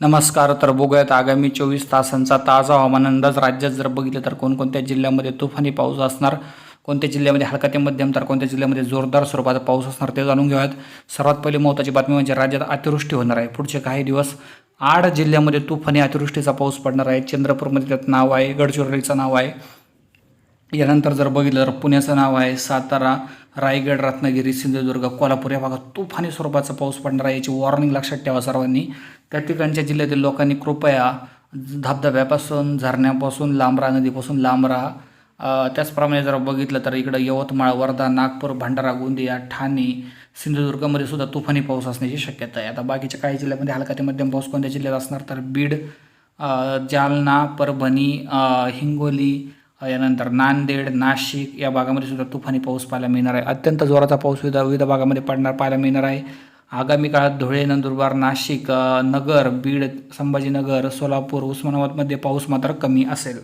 नमस्कार तर बघूयात आगामी चोवीस तासांचा ताजा हवामान अंदाज. राज्यात जर बघितलं तर कोणकोणत्या जिल्ह्यामध्ये तुफानी पाऊस असणार कोणत्या जिल्ह्यामध्ये हलका ते मध्यम तर कोणत्या जिल्ह्यामध्ये जोरदार स्वरूपाचा पाऊस असणार ते जाणून घेऊयात. सर्वात पहिली महत्त्वाची बातमी म्हणजे राज्यात अतिवृष्टी होणार आहे. पुढचे काही दिवस आठ जिल्ह्यामध्ये तुफानी अतिवृष्टीचा पाऊस पडणार आहे. चंद्रपूरमध्ये त्यात नाव आहे गडचिरोलीचं नाव आहे. यानंतर जर बघितलं तर पुण्याचं नाव आहे सातारा रायगड रत्नागिरी सिंधुदुर्ग कोल्हापूर या भागात तुफानी स्वरूपाचा पाऊस पडणार आहे याची वॉर्निंग लक्षात ठेवा सर्वांनी. त्या ठिकाणच्या जिल्ह्यातील लोकांनी कृपया धबधब्यापासून झरण्यापासून लांब राहा नदीपासून लांब राहा त्याचप्रमाणे जर बघितलं तर इकडं यवतमाळ वर्धा नागपूर भंडारा गोंदिया ठाणे सिंधुदुर्गमध्ये सुद्धा तुफानी पाऊस असण्याची शक्यता आहे. आता बाकीच्या काही जिल्ह्यामध्ये हलका ते मध्यम पाऊस कोणत्या जिल्ह्यात असणार तर बीड जालना परभणी हिंगोली यानंतर नांदेड नाशिक या भागामध्ये सुद्धा तुफानी पाऊस पाहायला मिळणार आहे. अत्यंत जोराचा पाऊस विविध विविध भागामध्ये पडणार पाहायला मिळणार आहे. आगामी काळात धुळे नंदुरबार नाशिक नगर बीड संभाजीनगर सोलापूर उस्मानाबादमध्ये पाऊस मात्र कमी असेल.